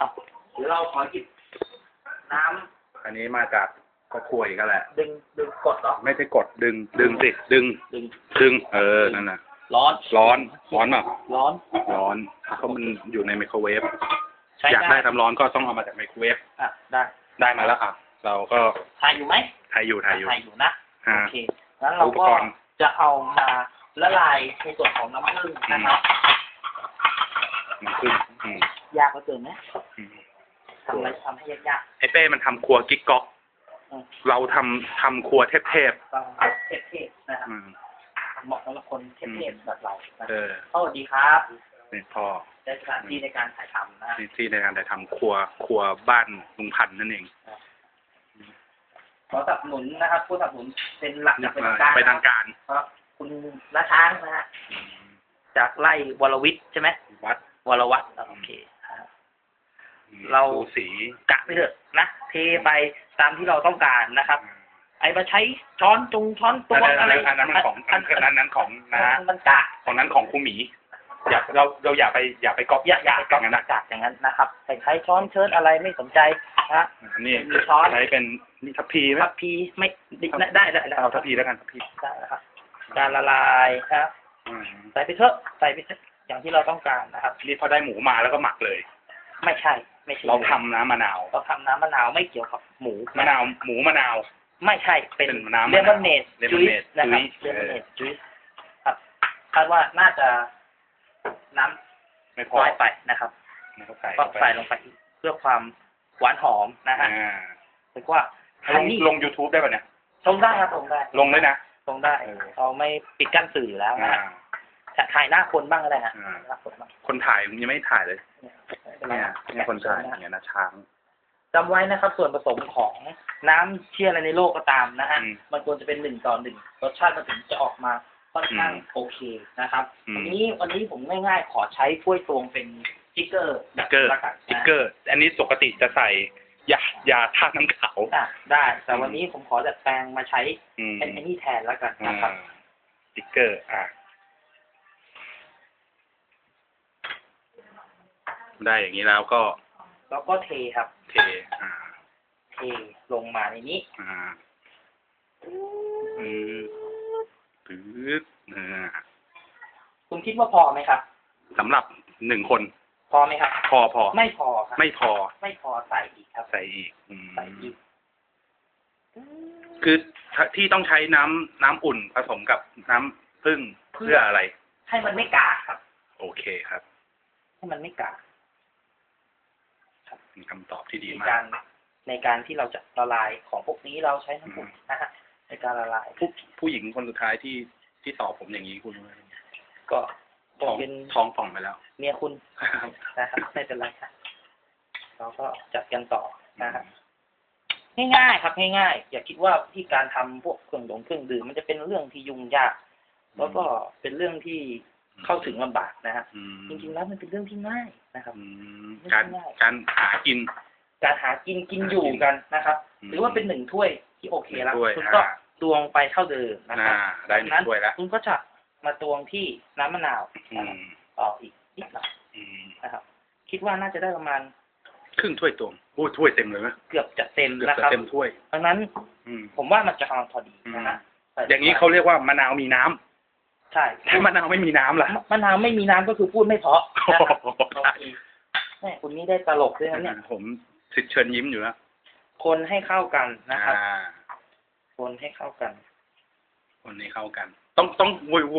เอาเดี๋ยวเราขอหยิบน้อันนี้มาจากครอบครัวอีกแล้วแหละำดึงดึงกดออก ไม่ใช่กดดึง ดึงสิ ดึง ดึง ดึง เออ นั่นน่ะ ร้อน ร้อน ร้อนเปล่าร้อน ร้อนเพราะมันอยู่ในไมโครเวฟ ใช้อยากได้ได้ทำร้อนก็ต้องเอามาจากไมโครเวฟ อะได้ได้มาแล้วอะเราก็ถ่ายอยู่ไหมถ่ายอยู่ถ่ายอยู่ถ่ายอยู่นะ อ่า โอเค งั้นเราอุปก็กรณ์ จะเอามาละลายในส่วนของน้ำผึ้งนะครับ มันขึ้นอืมยากเหลือเกินไหมอืมทำอะไรทำให้ยากไอ้เป้มันทำครัวกิ๊กก๊อก ๆอืมเราทำทำครัวเทพเทพต้องเทพๆนะครับๆอืมเหมาะสำหรับคนเทพๆแบบเรานะเออสวัสดีครับนี่พ่อได้สถานที่ในการถ่ายทำนะที่ที่ในการถ่ายทำครัวครัวบ้านลุงพันธุ์นั่นเองขอสนับสนุนนะครับผู้สนับสนุนเป็นหลักอย่างเป็นทางการไปทางการ ครับคุณนาช้างนะฮะจากไล่วรวิทย์ใช่ไหมวัด วรวัตรโอเคครับเราดูสีกะไปเถอะนะเทไปตามที่เราต้องการนะครับ ไอ้มาใช้ช้อนจงช้อนตอันวงนั้นอะไรอันนั้นมันของอันนั้นนั้นของนะมันมันกะของนั้นของครูหมีอย่าเราเราอย่าไปอย่าไปก๊อปอย่าอย่ากัก็นนะกะอย่างนั้นนะครับไปใช้ช้อนเชิญอะไรไม่สนใจนะฮะอันนี้มีช้อนใช้เป็นนี่ทัพพีไหมทัพพีไม่ได้ได้ได้ได้เอาทัพพีแล้วกันทัพพีได้นะครับการละลายนะครับอืมใส่ไปเถอะใส่ไปเถอะ อย่างที่เราต้องการนะครับ นี่พอได้หมูมาแล้วก็หมักเลย ไม่ใช่ ไม่ใช่เราทำน้ำมะนาว เราทำน้ำมะนาวไม่เกี่ยวกับหมูมะนาว หมูมะนาว ไม่ใช่เป็นเป็นน้ำมะนาวเลมอนเนด Lemonade จุยนะครับ juice เลมอนเนดจุยครับคาดว่าน่าจะน้ไม่ำพอน้อยไปนะครับ ไม่ก็ใส่ก็ใส่ลงไปอีกเพื่อความหวานหอมนะฮะอ่าเรียกว่าลฮันงนี่ลง YouTube ได้ป่ะเนี่ย ลงได้ครับลงได้ลงเลยนะ ลงได้เออเราไม่ปิดกั้นสื่ออยู่แล้วนะอ่าฮะ ถ่ายหน้าคนบ้างก็ได้ฮะอ่าหน้าคนบ้างคนถ่ายยังไม่ถ่ายเลยเนี่ยเนี่ยเนี่ยคนถ่ายอย่างเงี้ยนะช้างจำไว้นะครับ ส่วนผสมของน้ำเชื่ออะไรในโลกก็ตามนะฮะอืมมันควรจะเป็นหนึ่งต่อหนึ่งรสชาติมันถึงจะออกมาค่อนข้างอืมโอเคนะครับอืมวันนี้วันนี้ผมง่ายๆขอใช้ถ้วยตวงเป็นสติ๊กเกอร์สติ๊กเกอร์ละกันสติ๊กเกอร์ อันนี้ปกติจะใส่ยายาท่าตุน้ำขาวอะได้ แต่วันนี้ผมขอดัดแปลงมาใช้อืมเป็นไอ้นี่แทนแล้วกันอ่านะครับสติ๊กเกอร์ อ่า ได้อย่างนี้แล้วก็แล้วก็เทครับ เทอ่าเทลงมาในนี้อ่าอืมปึ๊บอ่าคุณคิดว่าพอไหมครับสำหรับหนึ่งคน พอไหมครับ พอพอไม่พอครับไม่พอ ไม่พอใส่อีกครับ ใส่อีกอืมใส่อีกคือที่ต้องใช้น้ำน้ำอุ่นผสมกับน้ำผึ้งเพื่ออะไร ให้มันไม่กากครับ โอเคครับ ให้มันไม่กาก เป็นคำตอบที่ดีในมาการกในการที่เราจะละลายของพวกนี้เราใช้น้ำอุ่นนะฮะในการละลายผู้ผู้หญิงคนสุดท้ายที่ที่ตอบผมอย่างนี้คุณรู้ไหมก็คท้องงเป็นท้องป่องไปแล้ว เมียคุณนะครับไม่เป็นไรครับเราก็จัดกันต่อนะครับง่ายๆครับง่ายๆอย่าคิดว่าที่การทำพวกเครื่องดองเครื่องดื่มมันจะเป็นเรื่องที่ยุ่งยาก แล้วก็เป็นเรื่องที่ เข้าถึงลำบากนะฮะอืมจริงๆแล้วมันเป็นเรื่องที่ง่ายนะครับอืมการไม่ใช่ง่ายการหากิน การหากินกินอยู่กันนะครับอืมหรือว่าเป็นหนึ่งถ้วยที่โอเคแล้วหนึ่งถ้วยคุณก็อ่าตวงไปเท่าเดิมนะคน่ารับได้หนึ่งถ้วยแล้วคุณก็จะมาตวงที่น้ำมะนาวอืนะครับมต่ออีกนิดหน่อยอืมนะครับ คิดว่าน่าจะได้ประมาณครึ่งถ้วยตวงโอ้ยถ้วยเต็มเลยไหมเกือบจะเต็มเกือบนะจะครับเต็มถ้วยดังนั้นอืมผมว่ามันจะกำลังพอดีนะฮะใส่อย่างนี้เขาเรียกว่ามะนาวมีน้ำ ใช่ถ้ามะนาวไม่มีน้ำล่ะ มะนาวไม่มีน้ำก็คือพูดไม่เพราะนะครับโอ้โห โอเคแม่คุณนี่ได้ตลกด้วยนะเนี่ย ผมสิทธิ์เชิญยิ้มอยู่แล้วคนให้เข้ากันนะครับ อ่าคนให้เข้ากันคนนี้เข้ากัน ต้องต้อง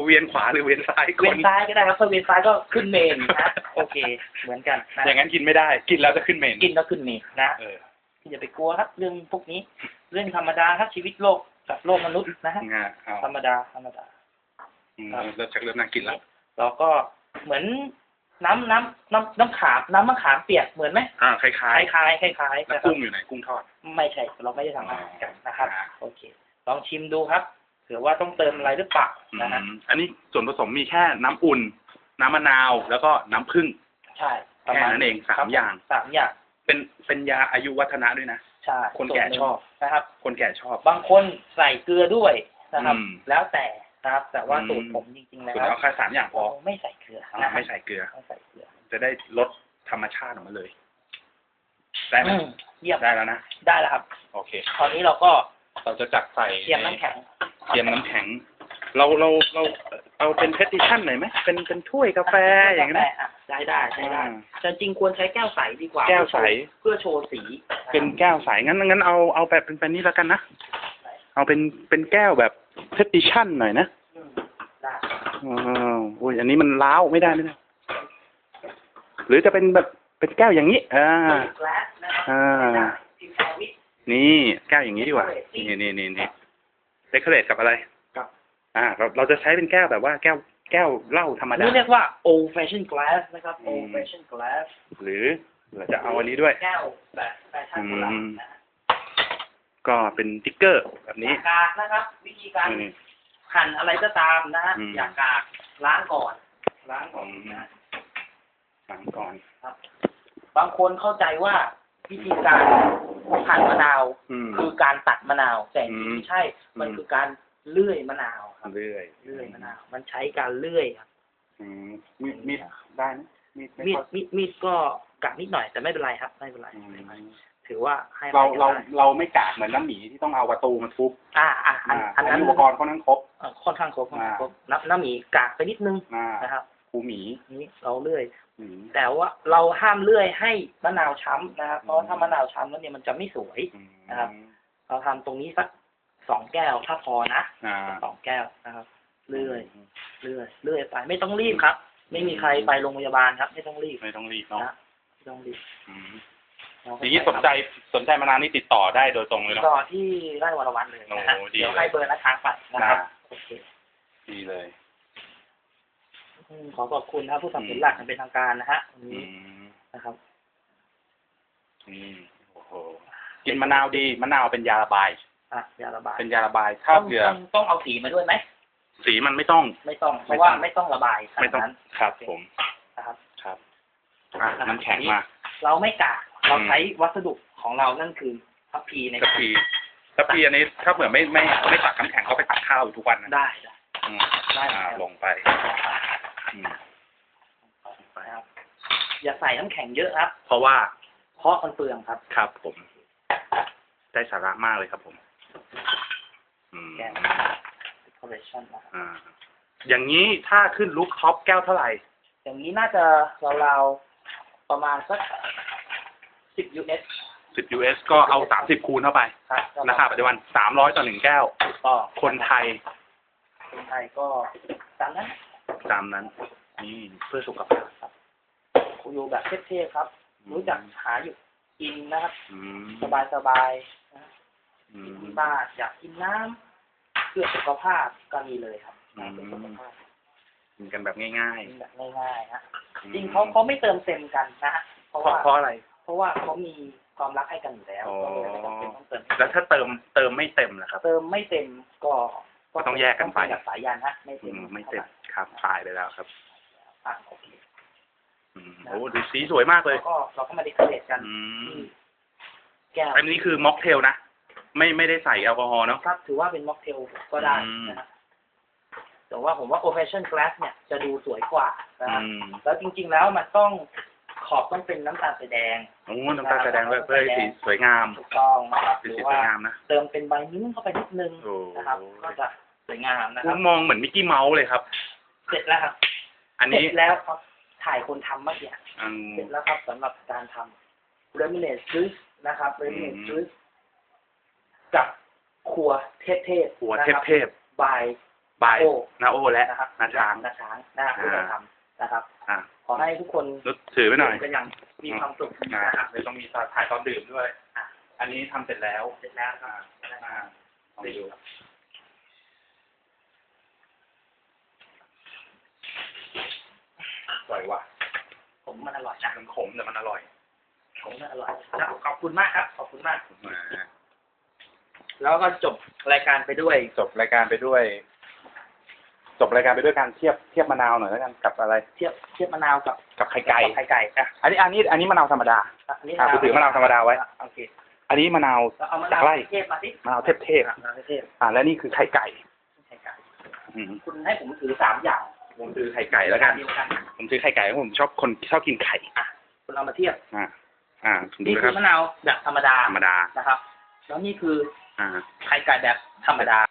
เวียนขวาหรือเวียนซ้ายคเวียนนซ้ายก็ได้ครับถ้าเวียนซ้ายก็ขึ้นเมนนะโอเค เหมือนกันนะอย่างนั้นกินไม่ได้ กินแล้วจะขึ้นเมนกินแล้วขึ้นเมนนะ เอออย่าไปกลัวครับ เรื่องพวกนี้ เรื่องธรรมดาครับชีวิตโลกกับโลกมนุษย์นะฮะ งาเอาธรรมดาธรรมดา อืมเริ่มจากเริ่มน่ากินแล้วแล้วก็เหมือนน้ำน้ำน้ำน้ำขามน้ำมะขามเปียกเหมือนไหมอ่าคล้ายคล้ายคล้ายคล้ายคล้ายๆแล้วนะครับกุ้งอยู่ไหนกุ้งทอด ไม่ใช่เราไม่ได้ทำอาหารกันนะครับ อ่า โอเค ลองชิมดูครับเผื่อว่าต้องเติมอะไรหรือเปล่าอืนะฮะมอันนี้ส่วนผสมมีแค่น้ำอุ่น น้ำมะนาวแล้วก็น้ำผึ้ง ใช่ประมาณแค่นั้นเองสามครับอย่าง สามอย่างเป็นเป็นยาอายุวัฒนะด้วยนะ ใช่คนแก่ส่วหงชอบ นะครับ คนแก่ชอบ บางคนใส่เกลือด้วยนะครับ อืม แล้วแต่ นะครับ แต่ว่าอืมสูตรผมจริงๆแล้วคุณเอาแค่สามอย่างพอไม่ใส่เกลืออ่านะไม่ใส่เกลือ ไม่ใส่เกลือ จะได้ลดธรรมชาติออกมาเลย ได้ไหมอืมเยี่ยมได้แล้วนะ ได้แล้วครับ โอเคตอนนี้เราก็เราจะจัดใส่เตรียมน้ำแข็งเตรียมน้ำแข็ง เราเราเราเอาเป็นเพติชันหน่อยไหมเป็นเป็นถ้วยกาแฟอย่างนี้นไหมอะได้ได้ใช้ได้อ่าแต่จริงๆควรใช้แก้วใสดีกว่า แก้วใสเพื่อโชว์สี เป็นแก้วใสงั้นงั้นเอาเอาแบบเป็นเป็นนี้แล้วกันนะ เอาเป็นเป็นแก้วแบบ เพติชันหน่อยนะอืมได้อ๋ออุ้ยอันนี้มันล้าวไม่ได้ไม่ได้หรือจะเป็นแบบเป็นแก้วอย่างนี้ อ่าแกลสนะครับอ่าได้พิมพ์แอวิทนี่แก้วอย่างนี้ดีกว่า นี่นี่นี่นี่เดคอเรทกับอะไร กับ อ่า เราเราจะใช้เป็นแก้วแบบว่าแก้วแก้วเหล้าธรรมอันดา นี้เรียกว่า old fashion glass นะครับอืม old fashion glass หรือเราจะเอาอันนี้ด้วย แก้วแบบแฟชั่นโบราณนะฮะ ก็เป็นติ๊กเกอร์แบบนี้อย่ากากนะครับ วิธีการนี่หั่นอะไรก็ตามนะฮะอืม อย่ากากล้างก่อน ล้างก่อนอืมนะฮะล้างก่อนบางคนเข้าใจว่าวิธีการหั่นมะนาว อืม คือการตัดมะนาว แต่จอืริงมๆไม่ใช่ มันอืมคือการเลื่อยมะนาวครับ เรื่อยเลื่อยมะนาว มันใช้การเลื่อยครับ อืมมีดมีดได้ไหมมีดไมีดค่อยมีดมีดก็กัดนิดหน่อยแต่ไม่เป็นไรครับ ไม่เป็นไรอืมไม่เป็นไร ถือว่าให้เราไปเราได้เราไม่กากเหมือนน้ำหมีที่ต้องเอาประตูมาทุบอ่าอ่าอัอ่านอันนั้นอุปกรณ์เขานั้นครบเอ่อค่อนข้างครบค่อนข้างอ่าครบน้ำน้ำหมีกากไปนิดนึงอ่านะครับครูหมีนี่เราเลื่อยหมีแต่ว่าเราห้ามเลื่อยให้มะนาวช้ำนะครับเพราะว่าถ้ามะนาวช้ำแล้วเนี่ยมันจะไม่สวยอืมนะครับ เราทำตรงนี้สักสองแก้วถ้าพอนะอ่าสองแก้วนะครับ เลื่อย เลื่อย เลื่อยไป ไม่ต้องรีบครับ ไม่มีใครไปโรงพยาบาลครับ ไม่ต้องรีบ ไม่ต้องรีบเนาะนะไม่ต้องรีบ อืมเราก็อย่างนี้สนใจสนใจมานานนี่ติดต่อได้โดยตรงเลยเนาะ ต่อที่ไร่วรวันเลยนะฮะโอ้ดี เดี๋ยวให้เบอร์นะทางไปนะครับอ่าโอเคดีเลย อืมขอขอบคุณนะครับผู้สนับสนุนหลักอย่างเป็นทางการนะฮะวันอืนี้มนะครับ อืมโอ้โหกินมะนาวดีมะนาวเป็นยาระบาย อะยาระบายเป็นยาระบายถ้าต้องเผื่อต้องต้องเอาสีมาด้วยไหมสีมันไม่ต้อง ไม่ต้องเพไม่ราะต้องว่าไม่ต้องระบายขไม่นาดต้องนั้นครับ ผมนะครับ ครับอะน้ำแข็งมา เราไม่กะ เราอืมใช้วัสดุของเรานั่นคือทัพพีในกะพีกะพีอันนี้ถ้าเผื่อไม่ไม่ไม่ตักน้ำแข็งเขาไปตักข้าวอยู่ทุกวันนะได้ได้ อืมได้อ่าครับลงไปอืมนะครับอย่าใส่น้ำแข็งเยอะครับ เพราะว่าเพราะมันเปลืองครับ ครับผม ได้สาระมากเลยครับผม อืมแกน decoration นะครับอ่า อย่างนี้ถ้าขึ้นลุกท็อปแก้วเท่าไหร่ อย่างนี้น่าจะราวๆประมาณสัก สิบ US 10 US ก็เอา 30 คูณเข้าไปครับราคาปัจจุบัน 300 ต่อหนึ่งแก้วถูกต้องคนไทย คนไทยก็ตามนั้นตามนั้น นี่เพื่อสุขภาพคุณอยู่แบบเท่ๆครับ รู้จักหาอยู่กินนะครับอืมสบายๆนะอืมที่บ้านอยากกินน้ำเพื่อสุขภาพก็มีเลยครับอืมเพื่อสุขภาพกินกันแบบง่ายกินแบบง่ายๆฮะๆจริงเขาเขาไม่เติมเต็มกันนะฮะเพราะเพราะว่าเพราะอะไร เพราะว่าเขามีความรักให้กันอยู่แล้วอ๋อก็เลยไม่จำเป็นต้องเติมแล้วถ้าเติมเติมไม่เต็มล่ะครับ เติมไม่เต็มก็ก็ต้องแยกกันไป ต้องจากสายยานฮะไม่อืเต็มมไม่เต็มครับตายไปแล้วครับอะโอเคอืมโอ้ดูสีสวยมากเลย แล้วก็เราก็มาดิคเรตกันอืม ที่แก้ว อันนี้คือม็อกเทลนะ ไม่ไม่ได้ใส่แอลกอฮอล์เนาะ ครับถือว่าเป็นม็อกเทลก็ได้อืมนะฮะแต่ว่าผมว่า old fashion glass เนี่ยจะดูสวยกว่านะอืฮะม แล้วจริงๆแล้วมันต้องข อบต้องเป็นน้ำตาลสีแดงโอ้น้ำตาลแสดงด้วยเพื่อให้สีสวยงาม ถูกต้องนะครับหเป็นรือสีสว่าวยงามนะ เติมเป็นใบมิ้นท์เข้าไปนิดนึงโอ้ นะครับ ก็จะสวยงามนะครัผบมมองเหมือนมิกกี้เมาส์เลยครับ เสร็จแล้วครับอันนี้เสร็จแล้วครับถ่ายคนทำเมื่อกี้ อืม เสร็จแล้วครับสำหรับการทำ lemonade juice นะครับ lemonade อืม juice กับครัวเทพเทพหัวนะเทคพรับเทพบาย บายโอ้ นาโอและนะครับนาช้างนาช้างนะครับที่เราทำนะครับ อะข อให้ทุกคนนุชถือไว้หน่อยก็ยังมีความสุขนะนะครับเดี๋ยวต้องมีถ่ายตอนดื่มด้วยอะอันนี้ทำเสร็จแล้ว เสร็จแล้วคอ่ารับอ่าลองดูอร่อยว่ะผมมันอร่อยนะมันขมแต่มันอร่อยผมมันอร่อยนะขอบคุณมากครับ ขอบคุณมากมาแล้วก็จบรายการไปด้วย จบรายการไปด้วย จบรายการไปด้วยการเทียบเทียบมะนาวหน่อยแล้วกันกับอะไร เทียบเทียบมะนาวกับกับไข่ไก่ ไข่ไก่อะอันนี้อันนี้อันนี้มะนาวธรรมดาอันนี้อะผมถือมะนาวธรรมดาไว้ โอเค อันนี้มะนาวแล้วเอามะจานากวไร่เทพมาสิมะนาวเทพเทพมะนาวเทพอ่าและนี่คือไข่ไก่ไข่ไก่อืมคุณให้ผมถือสามอย่างผมซื้อไข่ไก่แล้วกัน เดียวกัน ผมซื้อไข่ไก่เพราะผมชอบคนชอบกินไข่คุณเอามาเทียบ อ่าอ่าดูนี่นะคืคอรับมะนาวแบบธรรมดา ธรรมดานะครับ แล้วนี่คืออ่า ไข่ไก่แบบธรรมดา